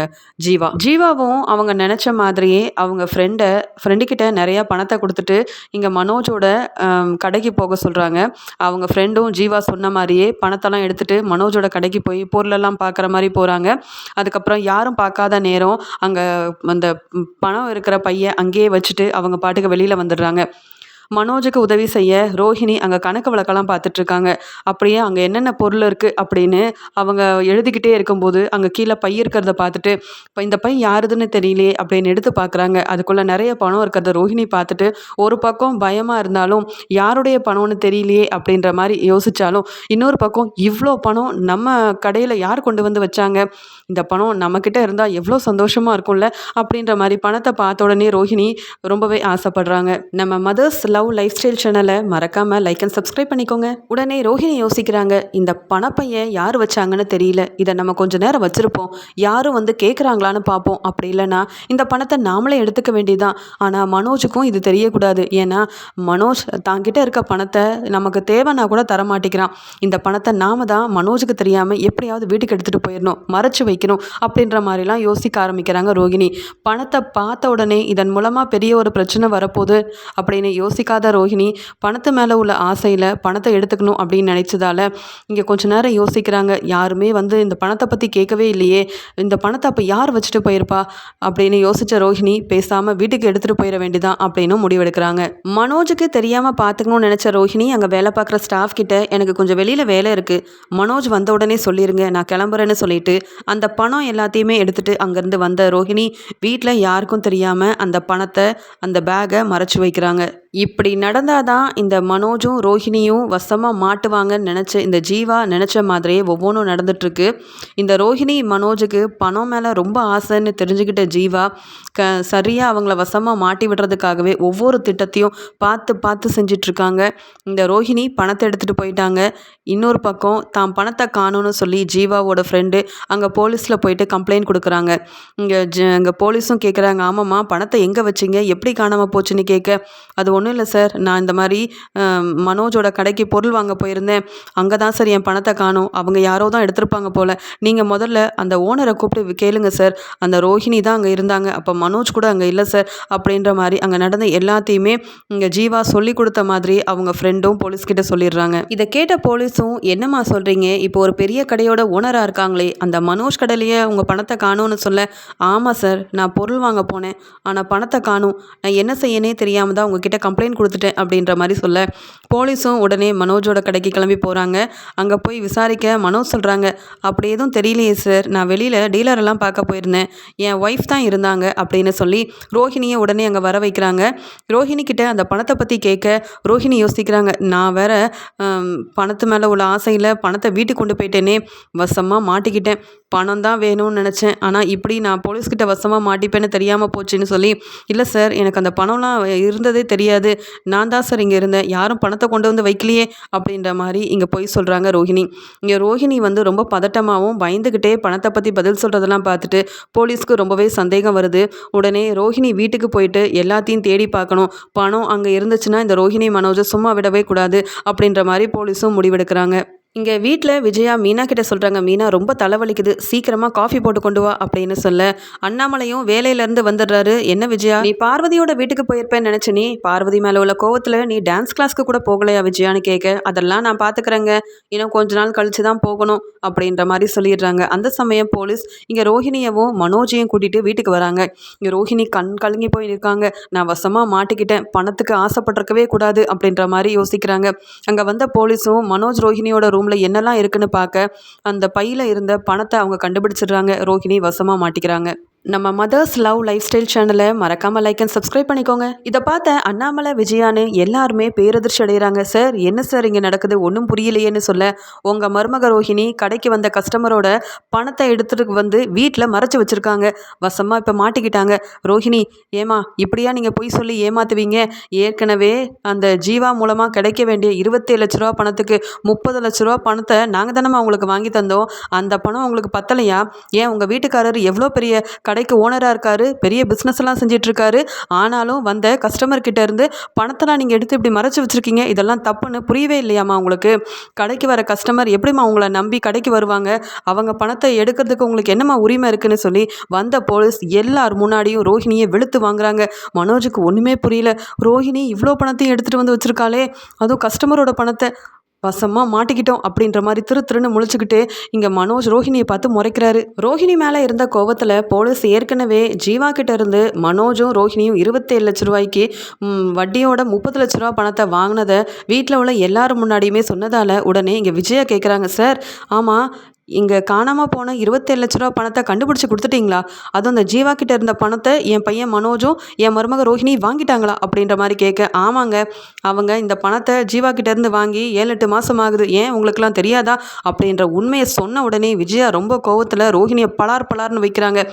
ஜீவா. ஜீவாவும் அவங்க நினச்ச மாதிரியே அவங்க ஃப்ரெண்டை ஃப்ரெண்டுக்கிட்ட நிறையா பணத்தை கொடுத்துட்டு இங்கே மனோஜோட கடைக்கு போக சொல்கிறாங்க அவங்க ஃப்ரெண்டும் ஜீவா சொன்ன மாதிரியே பணத்தெல்லாம் எடுத்துகிட்டு மனோஜோட கடைக்கு போய் பொருளெல்லாம் பார்க்குற மாதிரி போகிறாங்க அதுக்கப்புறம் யாரும் பார்க்காத நேரம் அங்கே அந்த பணம் இருக்கிற பையன் அங்கேயே வச்சுட்டு அவங்க பாட்டுக்கு வெளியில் வந்துடுறாங்க. மனோஜுக்கு உதவி செய்ய ரோஹிணி அங்கே கணக்கு வழக்கெல்லாம் பார்த்துட்டு இருக்காங்க அப்படியே அங்கே என்னென்ன பொருள் இருக்குது அப்படின்னு அவங்க எழுதிக்கிட்டே இருக்கும்போது அங்கே கீழே பை இருக்கிறத பார்த்துட்டு இப்போ இந்த பை யாருதுன்னு தெரியலையே அப்படின்னு எடுத்து பார்க்குறாங்க. அதுக்குள்ளே நிறைய பணம் இருக்கிறத ரோஹிணி பார்த்துட்டு ஒரு பக்கம் பயமாக இருந்தாலும் யாருடைய பணம்னு தெரியலையே அப்படின்ற மாதிரி யோசித்தாலும் இன்னொரு பக்கம் இவ்வளோ பணம் நம்ம கடையில் யார் கொண்டு வந்து வச்சாங்க? இந்த பணம் நம்மக்கிட்ட இருந்தால் எவ்வளோ சந்தோஷமாக இருக்கும்ல? அப்படின்ற மாதிரி பணத்தை பார்த்த உடனே ரோஹிணி ரொம்பவே ஆசைப்படுறாங்க. நம்ம மதர்ஸ் லவ் லைஃப் ஸ்டைல் சேனலை மறக்காமல் லைக் அண்ட் சப்ஸ்கிரைப் பண்ணிக்கோங்க. உடனே ரோஹிணி யோசிக்கிறாங்க இந்த பணப்பையை யார் வச்சாங்கன்னு தெரியல. இதை நம்ம கொஞ்ச நேரம் வச்சுருப்போம். யாரும் வந்து கேட்குறாங்களான்னு பார்ப்போம். அப்படி இல்லைன்னா இந்த பணத்தை நாமளே எடுத்துக்க வேண்டியதுதான். ஆனால் மனோஜுக்கும் இது தெரியக்கூடாது. ஏன்னா மனோஜ் தாங்கிட்ட இருக்க பணத்தை நமக்கு தேவைன்னா கூட தர மாட்டேங்கிறான் இந்த பணத்தை நாம தான் மனோஜுக்கு தெரியாமல் எப்படியாவது வீட்டுக்கு எடுத்துகிட்டு போயிடணும். மறைச்சு வைக்கணும் அப்படின்ற மாதிரிலாம் யோசிக்க ஆரம்பிக்கிறாங்க ரோகிணி பணத்தை பார்த்த உடனே இதன் மூலமாக பெரிய ஒரு பிரச்சனை வரப்போகுது அப்படின்னு யோசிக்காத ரோஹிணி பணத்து மேலே உள்ள ஆசையில் பணத்தை எடுத்துக்கணும் அப்படின்னு நினச்சதால இங்கே கொஞ்ச நேரம் யோசிக்கிறாங்க. யாருமே வந்து இந்த பணத்தை பற்றி கேட்கவே இல்லையே. இந்த பணத்தை அப்போ யார் வச்சுட்டு போயிருப்பா? அப்படின்னு யோசித்த ரோஹிணி பேசாமல் வீட்டுக்கு எடுத்துகிட்டு போயிட வேண்டிதான் அப்படின்னு முடிவெடுக்கிறாங்க. மனோஜுக்கு தெரியாமல் பார்த்துக்கணும்னு நினச்ச ரோஹிணி அங்கே வேலை பார்க்குற ஸ்டாஃப் கிட்ட எனக்கு கொஞ்சம் வெளியில் வேலை இருக்குது மனோஜ் வந்த உடனே சொல்லிடுங்க நான் கிளம்புறேன்னு சொல்லிட்டு அந்த பணம் எல்லாத்தையுமே எடுத்துகிட்டு அங்கேருந்து வந்த ரோஹிணி வீட்டில் யாருக்கும் தெரியாமல் அந்த பணத்தை அந்த பேக்கை மறைச்சு வைக்கிறாங்க. இப்படி நடந்தாதான் இந்த மனோஜும் ரோஹிணியும் வசமாக மாட்டுவாங்கன்னு நினச்ச இந்த ஜீவா நினச்ச மாதிரியே ஒவ்வொன்றும் நடந்துட்டுருக்கு. இந்த ரோஹிணி மனோஜுக்கு பணம் மேலே ரொம்ப ஆசைன்னு தெரிஞ்சுக்கிட்ட ஜீவா க சரியாக அவங்கள வசமாக மாட்டி விடுறதுக்காகவே ஒவ்வொரு திட்டத்தையும் பார்த்து பார்த்து செஞ்சிட்ருக்காங்க. இந்த ரோஹிணி பணத்தை எடுத்துகிட்டு போயிட்டாங்க. இன்னொரு பக்கம் தான் பணத்தை காணும்னு சொல்லி ஜீவாவோட ஃப்ரெண்டு அங்கே போலீஸில் போயிட்டு கம்ப்ளைண்ட் கொடுக்குறாங்க. இங்கே ஜ அங்கே போலீஸும் கேட்குறாங்க ஆமாம்மா பணத்தை எங்கே வச்சிங்க? எப்படி காணாமல் போச்சுன்னு கேட்க அது ஒன்று ஒன்றும் இல்லை சார். நான் இந்த மாதிரி மனோஜோட கடைக்கு பொருள் வாங்க போயிருந்தேன். அங்கே தான் சார் என் பணத்தை காணும். அவங்க யாரோ தான் எடுத்திருப்பாங்க போல். நீங்கள் முதல்ல அந்த ஓனரை கூப்பிட்டு கேளுங்க சார். அந்த ரோஹிணி தான் அங்கே இருந்தாங்க. அப்போ மனோஜ் கூட அங்கே இல்லை சார். அப்படின்ற மாதிரி அங்கே நடந்த எல்லாத்தையுமே இங்கே ஜீவா சொல்லி கொடுத்த மாதிரி அவங்க ஃப்ரெண்டும் போலீஸ்கிட்ட சொல்லிடுறாங்க. இதை கேட்ட போலீஸும் என்னம்மா சொல்கிறீங்க? இப்போ ஒரு பெரிய கடையோட ஓனராக இருக்காங்களே. அந்த மனோஜ் கடையிலேயே உங்கள் பணத்தை காணும்னு சொல்ல. ஆமாம் சார். நான் பொருள் வாங்க போனேன். ஆனால் பணத்தை காணும். நான் என்ன செய்யனே தெரியாமல் தான் உங்ககிட்ட கம்ப்ளைண்ட் கம்ப்ளைண்ட் கொடுத்துட்டேன் அப்படின்ற மாதிரி சொல்ல. போலீஸும் உடனே மனோஜோட கடைக்கு கிளம்பி போகிறாங்க அங்கே போய் விசாரிக்க மனோஜ் சொல்கிறாங்க அப்படி எதுவும் தெரியலையே சார் நான் வெளியில் டீலரெல்லாம் பார்க்க போயிருந்தேன். என் ஒய்ஃப் தான் இருந்தாங்க அப்படின்னு சொல்லி ரோஹிணியை உடனே அங்கே வர வைக்கிறாங்க. ரோஹிணி கிட்ட அந்த பணத்தை பற்றி கேட்க ரோஹிணி யோசிக்கிறாங்க நான் வேற பணத்து மேலே உள்ள ஆசையில் பணத்தை வீட்டுக்கு கொண்டு போயிட்டேனே. வசமாக மாட்டிக்கிட்டேன். பணம் தான் வேணும்னு நினச்சேன். ஆனால் இப்படி நான் போலீஸ்கிட்ட வசமாக மாட்டிப்பேன்னு தெரியாமல் போச்சுன்னு சொல்லி இல்லை சார் எனக்கு அந்த பணம்லாம் இருந்ததே தெரியாது. நான் தான் சார் இங்கே இருந்தேன். யாரும் பணத்தை கொண்டு வந்து வைக்கலையே அப்படின்ற மாதிரி இங்கே போய் சொல்கிறாங்க ரோஹிணி. இங்கே ரோஹிணி வந்து ரொம்ப பதட்டமாகவும் பயந்துக்கிட்டே பணத்தை பற்றி பதில் சொல்கிறதெல்லாம் பார்த்துட்டு போலீஸ்க்கு ரொம்பவே சந்தேகம் வருது. உடனே ரோஹிணி வீட்டுக்கு போயிட்டு எல்லாத்தையும் தேடி பார்க்கணும். பணம் அங்கே இருந்துச்சுன்னா இந்த ரோஹிணி மனோஜை சும்மா விடவே கூடாது அப்படின்ற மாதிரி போலீஸும் முடிவெடுக்கிறாங்க. இங்கே வீட்டில் விஜயா மீனா கிட்ட சொல்கிறாங்க மீனா ரொம்ப தலைவலிக்குது. சீக்கிரமாக காஃபி போட்டு கொண்டு வா அப்படின்னு சொல்ல. அண்ணாமலையும் வேலையிலேருந்து வந்துடுறாரு. என்ன விஜயா நீ பார்வதியோட வீட்டுக்கு போயிருப்பேன்னு நினச்சி நீ பார்வதி மேலே உள்ள கோவத்தில் நீ டான்ஸ் கிளாஸ்க்கு கூட போகலையா விஜயான்னு கேட்க அதெல்லாம் நான் பார்த்துக்கிறேங்க இன்னும் கொஞ்ச நாள் கழிச்சு தான் போகணும் அப்படின்ற மாதிரி சொல்லிடுறாங்க. அந்த சமயம் போலீஸ் இங்கே ரோஹிணியவும் மனோஜையும் கூட்டிகிட்டு வீட்டுக்கு வராங்க. இங்கே ரோஹிணி கண் கலங்கி போய் இருக்காங்க நான் வசமாக மாட்டிக்கிட்டேன். பணத்துக்கு ஆசைப்பட்டிருக்கவே கூடாது அப்படின்ற மாதிரி யோசிக்கிறாங்க. அங்கே வந்த போலீஸும் மனோஜ் ரோஹிணியோட ரூமில் என்னெல்லாம் இருக்குன்னு பார்க்க அந்த பையில் இருந்த பணத்தை அவங்க கண்டுபிடிச்சிடுறாங்க. ரோஹிணி வசமாக மாட்டிக்கிறாங்க. நம்ம மதர்ஸ் லவ் லைஃப் ஸ்டைல் சேனலை மறக்காமல் லைக் அண்ட் சப்ஸ்கிரைப் பண்ணிக்கோங்க. இதை பார்த்த அண்ணாமலை விஜயான்னு எல்லாருமே பேரதிர்ச்சி அடைகிறாங்க சார் என்ன சார் இங்கே நடக்குது? ஒன்றும் புரியலையேன்னு சொல்ல உங்கள் மருமக ரோஹிணி கடைக்கு வந்த கஸ்டமரோட பணத்தை எடுத்துட்டு வந்து வீட்டில் மறைச்சி வச்சுருக்காங்க. வசமாக இப்போ மாட்டிக்கிட்டாங்க. ரோஹிணி ஏமா இப்படியா நீங்கள் பொய் சொல்லி ஏமாத்துவீங்க? ஏற்கனவே அந்த ஜீவா மூலமாக கிடைக்க வேண்டிய இருபத்தேழு லட்ச ரூபா பணத்துக்கு முப்பது லட்ச ரூபா பணத்தை நாங்கள் தானே உங்களுக்கு வாங்கி தந்தோம். அந்த பணம் உங்களுக்கு பத்தலையா? ஏன் உங்கள் வீட்டுக்காரர் எவ்வளோ பெரிய கடைக்கு ஓனராக இருக்காரு பெரிய பிஸ்னஸ் எல்லாம் செஞ்சிட்ருக்காரு. ஆனாலும் வந்த கஸ்டமர் கிட்ட இருந்து பணத்தெல்லாம் நீங்கள் எடுத்து இப்படி மறைச்சி வச்சிருக்கீங்க இதெல்லாம் தப்புன்னு புரியவே இல்லையாம்மா உங்களுக்கு? கடைக்கு வர கஸ்டமர் எப்படிம்மா உங்களை நம்பி கடைக்கு வருவாங்க? அவங்க பணத்தை எடுக்கிறதுக்கு உங்களுக்கு என்னம்மா உரிமை இருக்குன்னு சொல்லி வந்த போலீஸ் எல்லார் முன்னாடியும் ரோஹிணியை வெளுத்து வாங்குறாங்க. மனோஜுக்கு ஒன்றுமே புரியல. ரோஹிணி இவ்வளோ பணத்தையும் எடுத்துகிட்டு வந்து வச்சுருக்காளே அதுவும் கஸ்டமரோட பணத்தை. வசமாக மாட்டிக்கிட்டோம் அப்படின்ற மாதிரி திரு திருன்னு முழிச்சுக்கிட்டு இங்கே மனோஜ் ரோஹிணியை பார்த்து முறைக்கிறாரு. ரோஹிணி மேலே இருந்த கோவத்தில் போலீஸ் ஏற்கனவே ஜீவா கிட்ட இருந்து மனோஜும் ரோஹிணியும் இருபத்தேழு லட்ச ரூபாய்க்கு வட்டியோட முப்பது லட்ச ரூபா பணத்தை வாங்கினதை வீட்டில் உள்ள எல்லாரும் முன்னாடியுமே சொன்னதால் உடனே இங்கே விஜயா கேட்குறாங்க சார் ஆமாம் இங்கே காணாமல் போன இருபத்தேழு லட்ச ரூபா பணத்தை கண்டுபிடிச்சி கொடுத்துட்டிங்களா? அதுவும் அந்த ஜீவா கிட்ட இருந்த பணத்தை என் பையன் மனோஜும் என் மருமக ரோஹிணி வாங்கிட்டாங்களா? அப்படின்ற மாதிரி கேட்க ஆமாங்க. அவங்க இந்த பணத்தை ஜீவா கிட்டேருந்து வாங்கி ஏழு எட்டு மாதம் ஆகுது. ஏன் உங்களுக்குலாம் தெரியாதா? அப்படின்ற உண்மையை சொன்ன உடனே விஜயா ரொம்ப கோவத்தில் ரோஹிணியை பலார் பலார்னு வைக்கிறாங்க.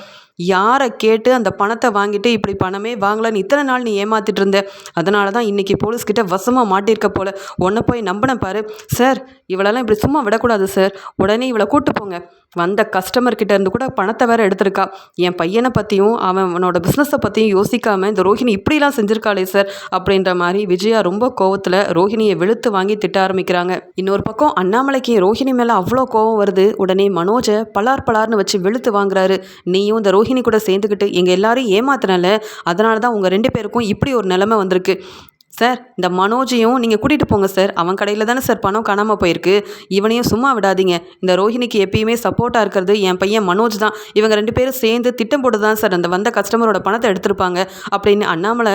யாரை கேட்டு அந்த பணத்தை வாங்கிட்டு இப்படி பணமே வாங்கலன்னு இத்தனை நாள் நீ ஏமாத்திட்டு இருந்த? அதனால தான் இன்றைக்கி போலீஸ்கிட்ட வசமாக மாட்டியிருக்க போல. உன்னை போய் நம்பின பாரு. சார் இவளெல்லாம் இப்படி சும்மா விடக்கூடாது சார். உடனே இவளை கூப்பிட்டு போங்க. வந்த கஸ்டமர்கிட்ட இருந்து கூட பணத்தை வேற எடுத்திருக்கா. என் பையனை பற்றியும் அவனோட பிஸ்னஸை பற்றியும் யோசிக்காம இந்த ரோஹிணி இப்படிலாம் செஞ்சிருக்காளே சார் அப்படின்ற மாதிரி விஜயா ரொம்ப கோவத்தில் ரோஹிணியை வெளுத்து வாங்கி திட்ட ஆரம்பிக்கிறாங்க. இன்னொரு பக்கம் அண்ணாமலைக்கு ரோஹிணி மேலே அவ்வளோ கோவம் வருது. உடனே மனோஜை பலார் பலார்னு வச்சு வெளுத்து வாங்குறாரு. நீயும் இந்த ரோஹிணி கூட சேர்ந்துக்கிட்டு எங்கள் எல்லாரையும் ஏமாத்தினால. அதனால தான் உங்கள் ரெண்டு பேருக்கும் இப்படி ஒரு நிலைமை வந்திருக்கு. சார் இந்த மனோஜையும் நீங்கள் கூட்டிகிட்டு போங்க சார். அவன் கடையில் தானே சார் பணம் காணாமல் போயிருக்கு. இவனையும் சும்மா விடாதீங்க. இந்த ரோஹிணிக்கு எப்பயுமே சப்போர்ட்டாக இருக்கிறது என் பையன் மனோஜ் தான். இவங்க ரெண்டு பேரும் சேர்ந்து திட்டம் போட்டு தான் சார் அந்த வந்த கஸ்டமரோட பணத்தை எடுத்திருப்பாங்க. அப்படின்னு அண்ணாமலை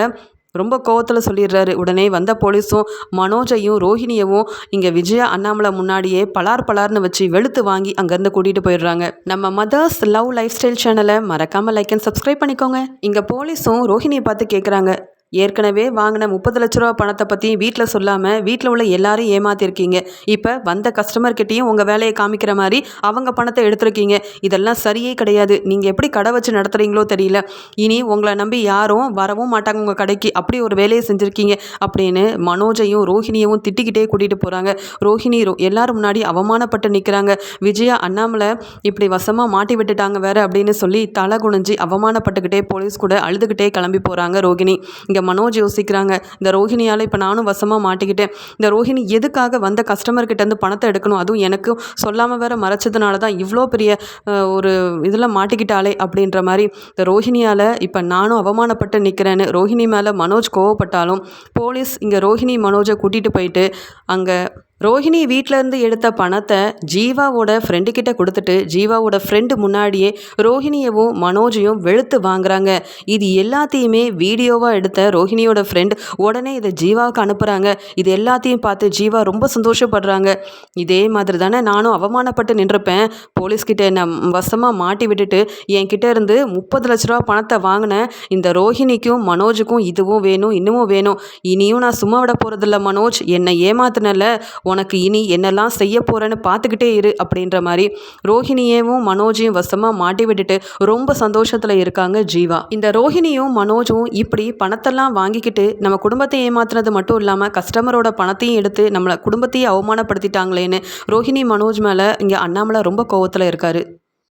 ரொம்ப கோவத்தில் சொல்லிடுறாரு. உடனே வந்த போலீஸும் மனோஜையும் ரோஹிணியவும் இங்கே விஜயா அண்ணாமலை முன்னாடியே பலார் பலார்னு வச்சு வெளுத்து வாங்கி அங்கேருந்து கூட்டிகிட்டு போயிடுறாங்க. நம்ம மதர்ஸ் லவ் லைஃப் ஸ்டைல் சேனலை மறக்காமல் லைக் அண்ட் சப்ஸ்கிரைப் பண்ணிக்கோங்க. இங்கே போலீஸும் ரோஹிணியை பார்த்து கேட்குறாங்க ஏற்கனவே வாங்கின முப்பது லட்ச ரூபா பணத்தை பற்றி வீட்டில் சொல்லாமல் வீட்டில் உள்ள எல்லாரையும் ஏமாத்திருக்கீங்க. இப்போ வந்த கஸ்டமர்கிட்டையும் உங்கள் வேலையை காமிக்கிற மாதிரி அவங்க பணத்தை எடுத்திருக்கீங்க. இதெல்லாம் சரியே கிடையாது. நீங்கள் எப்படி கடை வச்சு நடத்துகிறீங்களோ தெரியல. இனி உங்களை நம்பி யாரும் வரவும் மாட்டாங்க உங்கள் கடைக்கு. அப்படி ஒரு வேலையை செஞ்சுருக்கீங்க. அப்படின்னு மனோஜையும் ரோஹிணியவும் திட்டிக்கிட்டே கூட்டிகிட்டு போகிறாங்க ரோஹிணி ரோ எல்லாரும் முன்னாடி அவமானப்பட்டு நிற்கிறாங்க விஜயா அண்ணாமலை இப்படி வசமாக மாட்டி விட்டுட்டாங்க வேற அப்படின்னு சொல்லி தலை குனிஞ்சு அவமானப்பட்டுக்கிட்டே போலீஸ் கூட அழுதுகிட்டே கிளம்பி போகிறாங்க ரோகிணி இங்கே மனோஜ் யோசிக்கிறாங்க இந்த ரோஹிணியால் இப்போ நானும் வசமாக மாட்டிக்கிட்டேன். இந்த ரோஹிணி எதுக்காக வந்த கஸ்டமர்கிட்டேருந்து பணத்தை எடுக்கணும்? அதுவும் எனக்கு சொல்லாமல் வேற மறைச்சதுனால தான் இவ்வளோ பெரிய ஒரு இதில் மாட்டிக்கிட்டாளே அப்படின்ற மாதிரி இந்த ரோஹிணியால் இப்போ நானும் அவமானப்பட்டு நிற்கிறேன்னு ரோஹிணி மேலே மனோஜ் கோவப்பட்டாலும் போலீஸ் இங்கே ரோஹிணி மனோஜை கூட்டிகிட்டு போயிட்டு அங்கே ரோஹிணி வீட்டிலேருந்து எடுத்த பணத்தை ஜீவாவோட ஃப்ரெண்டு கிட்ட கொடுத்துட்டு ஜீவாவோட ஃப்ரெண்டு முன்னாடியே ரோஹிணியவும் மனோஜையும் வெளுத்து வாங்குறாங்க. இது எல்லாத்தையுமே வீடியோவாக எடுத்த ரோஹிணியோட ஃப்ரெண்ட் உடனே இதை ஜீவாவுக்கு அனுப்புகிறாங்க இது எல்லாத்தையும் பார்த்து ஜீவா ரொம்ப சந்தோஷப்படுறாங்க. இதே மாதிரி தானே நானும் அவமானப்பட்டு நின்றுப்பேன். போலீஸ்கிட்ட என்னை வசமாக மாட்டி விட்டுட்டு என்கிட்ட இருந்து முப்பது லட்ச ரூபா பணத்தை வாங்கினேன் இந்த ரோஹிணிக்கும் மனோஜுக்கும் இதுவும் வேணும் இன்னமும் வேணும். இனியும் நான் சும்மா விட போகிறதில்ல மனோஜ். என்னை ஏமாத்தினல உனக்கு இனி என்னெல்லாம் செய்ய போகிறேன்னு பார்த்துக்கிட்டே இரு அப்படின்ற மாதிரி ரோஹிணியவும் மனோஜையும் வசமாக மாட்டி விட்டுட்டு ரொம்ப சந்தோஷத்தில் இருக்காங்க ஜீவா. இந்த ரோஹிணியும் மனோஜும் இப்படி பணத்தெல்லாம் வாங்கிக்கிட்டு நம்ம குடும்பத்தை ஏமாத்துறது மட்டும் இல்லாமல் கஸ்டமரோட பணத்தையும் எடுத்து நம்மளை குடும்பத்தையே அவமானப்படுத்திட்டாங்களேன்னு ரோஹிணி மனோஜ் மேலே இங்கே அண்ணாமலை ரொம்ப கோவத்தில் இருக்காரு.